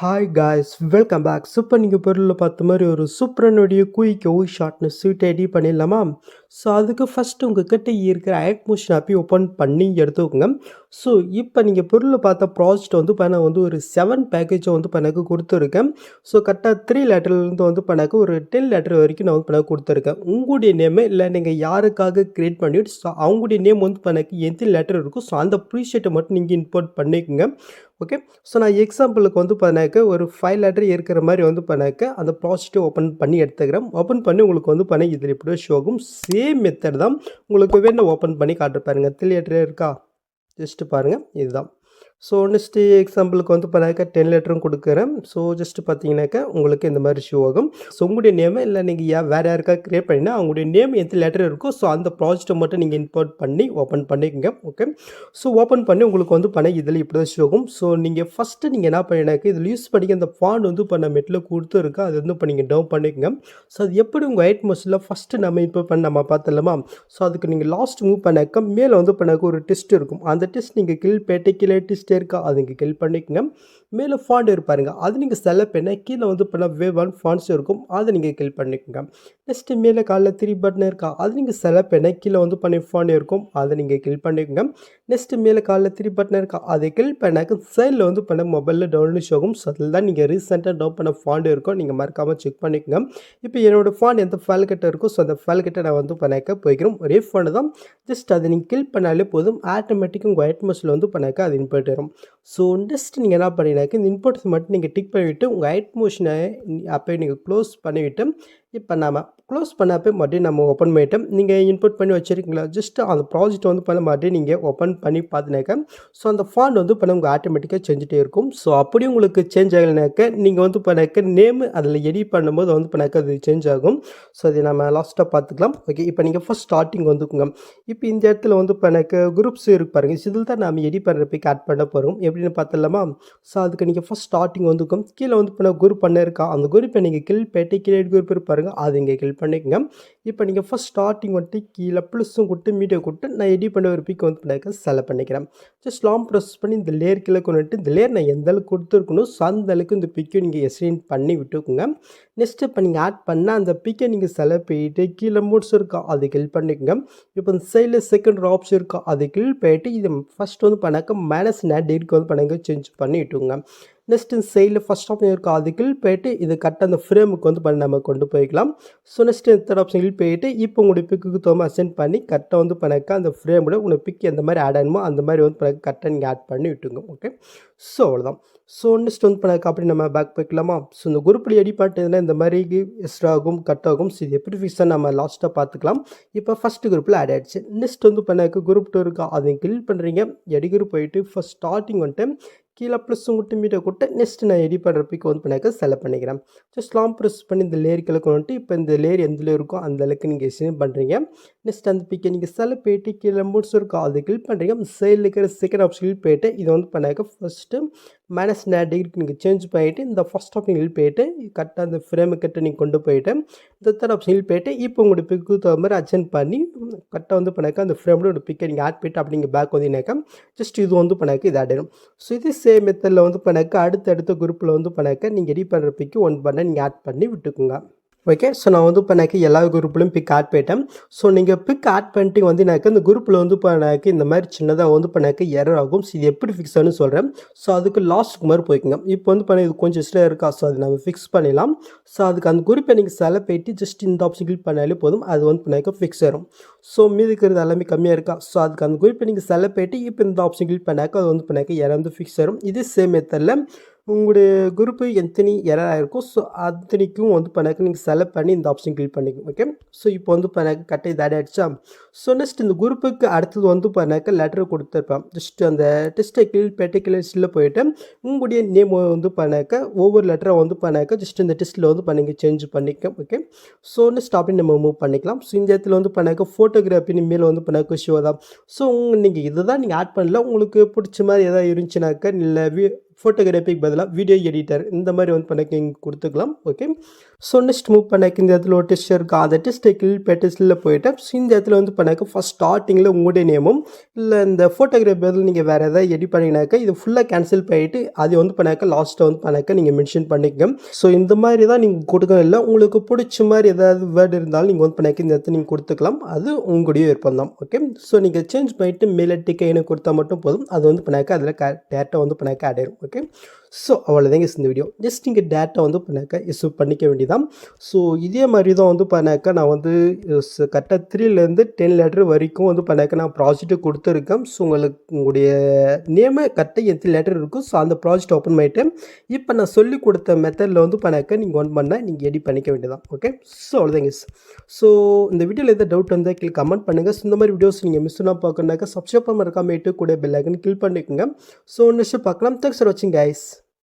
Hi guys welcome back super நீங்கள் பொருளில் பார்த்த மாதிரி ஒரு சூப்பரனுடைய குயிக் ஓ ஷார்ட்னு ஸ்வீட் ரெடி பண்ணிடலாமா? ஸோ அதுக்கு ஃபஸ்ட்டு உங்கள் கிட்டே இருக்கிற ஆக்ட் மோஷன் ஆப்பி ஓப்பன் பண்ணி எடுத்துக்கோங்க. ஸோ இப்போ நீங்கள் பொருளில் பார்த்த ப்ராஜெக்ட் வந்து பண்ண வந்து ஒரு செவன் பேக்கேஜை வந்து பண்ணக்கு கொடுத்துருக்கேன். ஸோ கரெக்டாக த்ரீ லெட்டர்லேருந்து வந்து பண்ணக்கு ஒரு டென் லெட்டர் வரைக்கும் நான் வந்து பண்ண கொடுத்துருக்கேன். உங்களுடைய நேமு இல்லை நீங்கள் யாருக்காக க்ரியேட் பண்ணிவிட்டு ஸோ அவங்களுடைய நேம் வந்து பண்ணக்கு எந்த லெட்டர் இருக்கும் ஸோ அந்த ப்ரீஷீட்டை மட்டும் நீங்கள் இம்போர்ட் பண்ணிக்கோங்க. ஓகே ஸோ நான் எக்ஸாம்பிளுக்கு வந்து பண்ணாக்க ஒரு ஃபைவ் லெட்டர் இருக்கிற மாதிரி வந்து பண்ணாக்க அந்த ப்ராஜெக்ட்டை ஓப்பன் பண்ணி எடுத்துக்கிறேன். ஓப்பன் பண்ணி உங்களுக்கு வந்து பண்ணி இதில் இப்படியே ஷோ ஆகும் சேம் மெத்தட் தான் உங்களுக்கு வேணும் ஓப்பன் பண்ணி காட்டுற பாருங்கள் த்ரீ லெட்டரே இருக்கா? ஜஸ்ட்டு பாருங்கள் இதுதான். ஸோ நெக்ஸ்ட்டு எக்ஸாம்பிளுக்கு வந்து பண்ணாக்க டென் லெட்டரும் கொடுக்குறேன். ஸோ ஜஸ்ட்டு பார்த்தீங்கன்னாக்கா உங்களுக்கு இந்த மாதிரி ஷோ ஆகும். ஸோ உங்களுடைய நேமை இல்லை நீங்கள் யா வேறு யாருக்கா க்ரியேட் பண்ணினா அவங்களுடைய நேம் எந்த லெட்டர் இருக்கோ ஸோ அந்த ப்ராஜெக்ட்டை மட்டும் நீங்கள் இம்போர்ட் பண்ணி ஓப்பன் பண்ணிக்கோங்க. ஓகே ஸோ ஓப்பன் பண்ணி உங்களுக்கு வந்து பண்ண இதில் இப்படி தான் ஷோ ஆகும். ஸோ நீங்கள் ஃபஸ்ட்டு நீங்கள் என்ன பண்ணினாக்க இதில் யூஸ் பண்ணிக்க அந்த ஃபாண்ட் வந்து பண்ண மெட்டில் கொடுத்துருக்கா அது வந்து இப்போ நீங்கள் டவுன் பண்ணிக்கோங்க. ஸோ அது எப்படி உங்கள் ஒயிட் மோஸ்டில் ஃபஸ்ட்டு நம்ம இப்போ பண்ண நம்ம பார்த்தலாமா ஸோ அதுக்கு நீங்கள் லாஸ்ட் மூவ் பண்ணாக்க மேலே வந்து பண்ணாக்க ஒரு டெஸ்ட் இருக்கும். அந்த டெஸ்ட் நீங்கள் கீழ் பேட்டை கீழே டெஸ்ட் இருக்கா அது இங்கே கில் பண்ணிக்கோங்க. மேலே ஃபாண்ட் இருப்பாருங்க அது நீங்கள் செலக்ட் பண்ண கீழே வந்து பண்ண வேவ் ஒன் ஃபாண்ட்ஸ் இருக்கும். அதை நீங்கள் கில் பண்ணிக்கோங்க. நெக்ஸ்ட்டு மேலே காலில் த்ரீ பட்டன் இருக்கா? அது நீங்கள் செலக்ட் பண்ண கீழே வந்து பண்ணி ஃபாண்ட் இருக்கும். அதை நீங்கள் கில் பண்ணிக்கோங்க. நெக்ஸ்ட்டு மேலே காலில் த்ரீ பட்டன் இருக்கா? அதை கில் பண்ணாக்க சைடில் வந்து பண்ண மொபைலில் டவுன்லோட் ஆகும் ஸோ அதில் தான் நீங்கள் ரீசெண்டாக டவுன் பண்ண ஃபாண்ட் இருக்கும் நீங்கள் மறக்காமல் செக் பண்ணிக்கோங்க. இப்போ என்னோடய ஃபாண்ட் எந்த ஃபைல் கிட்ட இருக்கோ ஸோ அந்த ஃபைல் கிட்ட நான் வந்து பண்ணாக்க போய்க்கிறோம். ஒரே ஃபாண்டு தான். ஜஸ்ட் அதை நீங்கள் கில் பண்ணாலே போதும். ஆட்டோமேட்டிக்காக உங்கள் ஒயிட் மஸில் வந்து பண்ணாக்க அது இன்போர்ட் வரும். ஸோ நெக்ஸ்ட் நீங்கள் என்ன பண்ணினாக்க இந்த இன்புட்ஸ் மட்டும் நீங்கள் டிக் பண்ணிவிட்டு உங்கள் ஐட் மோஷனை அப்போ நீங்கள் க்ளோஸ் பண்ணிவிட்டு இப்போ நம்ம க்ளோஸ் பண்ணப்போ மறுபடியும் நம்ம ஓப்பன் பண்ணிட்டோம். நீங்கள் இன்புட் பண்ணி வச்சுருக்கீங்களா? ஜஸ்ட் அந்த ப்ராஜெக்ட் வந்து பண்ண மறுபடியும் நீங்கள் ஓப்பன் பண்ணி பார்த்துனாக்க ஸோ அந்த ஃபாண்ட் வந்து இப்போ உங்கள் ஆட்டோமேட்டிக்காக செஞ்சுட்டே இருக்கும். ஸோ அப்படி உங்களுக்கு சேஞ்ச் ஆகலைனாக்க நீங்கள் வந்து பண்ணாக்க நேம் அதில் எடிட் பண்ணும்போது வந்து பண்ணாக்க அது சேஞ்ச் ஆகும். ஸோ அதை நம்ம லாஸ்ட்டாக பார்த்துக்கலாம். ஓகே இப்போ நீங்கள் ஃபஸ்ட் ஸ்டார்டிங் வந்துக்குங்க. இப்போ இந்த இடத்துல வந்து பண்ணாக்க குரூப்ஸ் இருக்கு பாருங்கள் இதில் தான் நம்ம எடிட் பண்ணுறதுக்கு ஆட் பண்ண போகிறோம் எப்படின்னு பார்த்துலாமா ஸோ அதுக்கு நீங்கள் ஃபஸ்ட் ஸ்டார்டிங் வந்துக்கும் கீழே வந்து பண்ண குரூப் பண்ண இருக்கா? அந்த குரூப்பை நீங்கள் கில் பேட்டை கீழே குரூப் பாருங்கள் அது இங்கே கிளிக் பண்ணிக்கோங்க. இப்போ நீங்கள் ஃபஸ்ட் ஸ்டார்டிங் வந்துட்டு கீழே ப்ளஸும் கொடுத்து மீடியோ கொடுத்து நான் எடிட் பண்ண ஒரு பிக் வந்து பண்ணாக்க செலக்ட் பண்ணிக்கிறேன். ஜஸ்ட் லாங் ப்ரெஸ் பண்ணி இந்த லேயர் கீழே கொண்டுட்டு இந்த லேயர் நான் எந்த அளவுக்கு கொடுத்துருக்கணும் ஸோ அந்த அளவுக்கு இந்த பிக்கை நீங்கள் எஸ்ரீன் பண்ணி விட்டுக்குங்க. நெக்ஸ்ட் இப்போ நீங்கள் ஆட் பண்ணால் அந்த பிக்கை நீங்கள் செலக்ட் பண்ணிட்டு கீழே மூட்ஸ் இருக்கா அது கிளிக் பண்ணிக்கோங்க. இப்போ இந்த சைடில் செகண்ட் ஆப்ஷன் இருக்கா அது கிளிக் போயிட்டு இது ஃபஸ்ட் வந்து பண்ணாக்க மைனஸ் நைன் டேட்க்கு வந்து பண்ணாங்க சேஞ்ச் பண்ணி விட்டுங்க நெக்ஸ்ட் இந்த சைடில் ஃபஸ்ட் ஆப்ஷன் இருக்கும் அது கில் போயிட்டு இது கரெக்டாக அந்த ஃப்ரேமுக்கு வந்து பண்ணி நம்ம கொண்டு போய்க்கலாம். ஸோ நெக்ஸ்ட் தேர்ட் ஆப்ஷன் கில் போயிட்டு இப்போ உங்களுடைய பிக்குக்கு தோமா அசென்ட் பண்ணி கரெக்டாக வந்து பண்ணக்கா அந்த ஃப்ரேமோட உங்களை பிக் எந்த மாதிரி ஆட் ஆகணுமோ அந்த மாதிரி வந்து பண்ண கரெக்டாக நீங்கள் ஆட் பண்ணி விட்டுங்க ஓகே ஸோ அவ்வளோதான் ஸோ நெக்ஸ்ட் வந்து பண்ணாக்க அப்படி நம்ம பேக் போய்க்கலாமா? ஸோ இந்த குரூப்பில் எடி பார்த்ததுன்னா இந்த மாதிரி எக்ஸ்ட்ரா ஆகும் கட் ஆகும் ஸோ இது எப்படி ஃபிக்ஸாக நம்ம லாஸ்ட்டாக பார்த்துக்கலாம். இப்போ ஃபஸ்ட்டு குரூப்பில் ஆட் ஆகிடுச்சு நெக்ஸ்ட் வந்து பண்ணாக்க குரூப் டூ இருக்கா? அதை கில் பண்ணுறீங்க எடி குரூப் போயிட்டு ஃபஸ்ட் ஸ்டார்டிங் வந்துட்டு கீழே ப்ளஸ் உங்கள்கிட்ட மீட்டை கொடுத்து நெக்ஸ்ட் நான் எடி பண்ணுற பிக் வந்து பண்ணாக்க செலக்ட் பண்ணிக்கிறேன். ஜஸ்ட் ஸ்லாம் ப்ரெஸ் பண்ணி இந்த லேயர் கிழக்கு வந்துட்டு இப்போ இந்த லேயர் எந்த லேயர் இருக்கோ அந்த அளவுக்கு நீங்கள் எஸ்டிமேட் பண்ணுறீங்க நெக்ஸ்ட் அந்த பிக்கை நீங்கள் செலக்ட் போயிட்டு கீழே மூட்ஸ் இருக்கோ அது கிளிக் பண்ணுறீங்க அந்த சைடில் இருக்கிற செகண்ட் ஆப்ஷன் போயிட்டு இதை வந்து பண்ணாக்க ஃபஸ்ட்டு மைனஸ் நேட் டிகிரிக்கு நீங்கள் சேஞ்ச் பண்ணிவிட்டு இந்த ஃபஸ்ட் ஆப்ஷன் ஹில் போயிட்டு கரெக்டாக அந்த ஃப்ரேமு கிட்ட நீங்கள் கொண்டு போயிட்டு இந்த தேர்ட் ஆப்ஷன் ஹில் போயிட்டு இப்போ உங்களோட பிக்கு தகுந்த மாதிரி அச்சன் பண்ணி கரெக்டாக வந்து பண்ணாக்க அந்த ஃப்ரேமோட ஒரு பிக்கை நீங்கள் ஆட் போயிட்டு அப்படி நீங்கள் பேக் வந்தீங்கன்னாக்கா ஜஸ்ட் இது வந்து பண்ணாக்க இது ஆடிடும் ஸோ இது சேம் மெத்தடில் வந்து பண்ணாக்க அடுத்தடுத்த குரூப்பில் வந்து பண்ணாக்க நீங்கள் ரீ பண்ணுற பிக்கு ஒன் பண்ண நீங்கள் ஆட் பண்ணி விட்டுக்குங்க. ஓகே ஸோ நான் வந்து பண்ணாக்க எல்லா குரூப்லையும் பிக் ஆட் போயிட்டேன். ஸோ நீங்கள் பிக் ஆட் பண்ணிட்டு வந்து எனக்கு இந்த குரூப்பில் வந்து பண்ணாக்க இந்த மாதிரி சின்னதாக வந்து பண்ணாக்க எரர் ஆகும். ஸோ இது எப்படி ஃபிக்ஸ் ஆகும்னு சொல்கிறேன் ஸோ அதுக்கு லாஸ்ட்டுக்கு மாதிரி போய்க்குங்க. இப்போ வந்து பண்ண இது கொஞ்சம் ஸ்டே இருக்கா? ஸோ அது நம்ம ஃபிக்ஸ் பண்ணிடலாம். ஸோ அதுக்கு அந்த குரூப்பை நீங்கள் செலக்ட் போயிட்டு ஜஸ்ட் இந்த ஆப்ஷன் கிளிக் பண்ணாலே போதும். அது வந்து பண்ணாக்க ஃபிக்ஸ் ஆயிரும். ஸோ மீதி இருக்கிறது எல்லாமே கம்மியாக இருக்கா? ஸோ அதுக்கு அந்த குரூப்பை நீங்கள் செலக்ட் போயிட்டு இப்போ இந்த ஆப்ஷன் கிளிக் பண்ணாக்க அது வந்து பண்ணாக்க எரர் வந்து ஃபிக்ஸ் ஆயிரும். இது சேம் மெத்தடில் உங்களுடைய குரூப்பு எத்தனை எரர் ஆகிருக்கும் ஸோ அத்தனைக்கும் வந்து பண்ணாக்க நீங்கள் செலக்ட் பண்ணி இந்த ஆப்ஷன் கிளிக் பண்ணிக்கோங்க ஓகே ஸோ இப்போ வந்து பண்ணாக்க கட்டை இது ஆட் ஆகிடுச்சா ஸோ நெக்ஸ்ட் இந்த குரூப்புக்கு அடுத்தது வந்து பண்ணாக்க லெட்டர் கொடுத்துருப்பேன். ஜஸ்ட் அந்த டெஸ்ட்டை கிளிக் பெட்டிகுலர்ஸில் போயிட்டு உங்களுடைய நேம் வந்து பண்ணாக்க ஒவ்வொரு லெட்டரை வந்து பண்ணாக்க ஜஸ்ட் இந்த டெஸ்ட்டில் வந்து பண்ணிங்க சேஞ்ச் பண்ணிக்க ஓகே ஸோ நெக்ஸ்ட் அப்படி நம்ம மூவ் பண்ணிக்கலாம். ஸோ இந்த இடத்துல வந்து பண்ணாக்க ஃபோட்டோகிராஃபின்னு மேலே வந்து பண்ணாக்க ஷோ தான். ஸோ நீங்கள் இதை தான் நீங்கள் ஆட் பண்ணல. உங்களுக்கு பிடிச்ச மாதிரி எதாவது இருந்துச்சுனாக்கா இல்லை ஃபோட்டோகிராஃபிக்கு பதிலாக வீடியோ எடிட்டர் இந்த மாதிரி வந்து பண்ணக்கு நீங்கள் கொடுத்துக்கலாம் ஓகே ஸோ நெக்ஸ்ட் மூவ் பண்ணக்கு இந்த இடத்துல ஒரு டெஸ்ட் இருக்குது அந்த டெஸ்ட்டை கிளிக் பேட்டஸ்டில் போயிட்டு ஸோ இந்த இடத்துல வந்து பண்ணாக்க ஃபஸ்ட் ஸ்டார்டிங்கில் உங்களுடைய நேமும் இல்லை இந்த ஃபோட்டோகிராஃபி பதில் நீங்கள் வேறு எதாவது எடிட் பண்ணிங்கனாக்கா இது ஃபுல்லாக கேன்சல் பண்ணிவிட்டு அது வந்து பண்ணாக்க லாஸ்ட்டை வந்து பண்ணாக்க நீங்கள் மென்ஷன் பண்ணிக்கங்க. ஸோ இந்த மாதிரி தான் நீங்கள் கொடுக்கணும். இல்லை உங்களுக்கு பிடிச்ச மாதிரி ஏதாவது வேர்டு இருந்தாலும் நீங்கள் வந்து பண்ணாக்க இந்த இடத்துல நீங்கள் கொடுத்துக்கலாம். அது உங்களுடைய விருப்பம் தான் ஓகே ஸோ நீங்கள் சேஞ்ச் பண்ணிவிட்டு மேலே டிக்கைன்னு கொடுத்தா மட்டும் போதும். அது வந்து பண்ணாக்க அதில் டேரெக்டாக வந்து பண்ணாக்க ஆட் ஆயிரும் ஓகே ஸோ அவ்வளோதாங்க இந்த வீடியோ ஜஸ்ட் நீங்கள் டேட்டா வந்து பண்ணாக்க இஷ்யூ பண்ணிக்க வேண்டியதான் ஸோ இதே மாதிரி தான் வந்து பண்ணாக்கா நான் வந்து கரெக்டாக த்ரீலேருந்து டென் லெட்டர் வரைக்கும் வந்து பண்ணாக்க நான் ப்ராஜெக்ட்டு கொடுத்துருக்கேன். ஸோ உங்களுக்கு உங்களுடைய நேமு கரெக்டாக எத்தனை லெட்டர் இருக்கும் ஸோ அந்த ப்ராஜெக்ட் ஓப்பன் பண்ணிவிட்டு இப்போ நான் சொல்லி கொடுத்த மெத்தடில் வந்து பண்ணாக்க நீங்கள் ஒன் பண்ணால் நீங்கள் எடிட் பண்ணிக்க வேண்டியதான் ஓகே ஸோ அவ்வளோதாங்க ஸோ இந்த வீடியோவில் எதாவது டவுட் வந்தால் கீழே கமெண்ட் பண்ணுங்கள் ஸோ இந்த மாதிரி வீடியோஸ் நீங்கள் மிஸ் பண்ணால் பார்க்கணுனாக்கா சப்ஸ்கிரைப் பண்ண மறக்காம கூட பெல் ஐக்கன் கிளிக் பண்ணிக்கோங்க. ஸோ நெக்ஸ்ட் பார்க்கலாம். தேங்க்ஸ் ஃபார் வாட்சிங் கைஸ்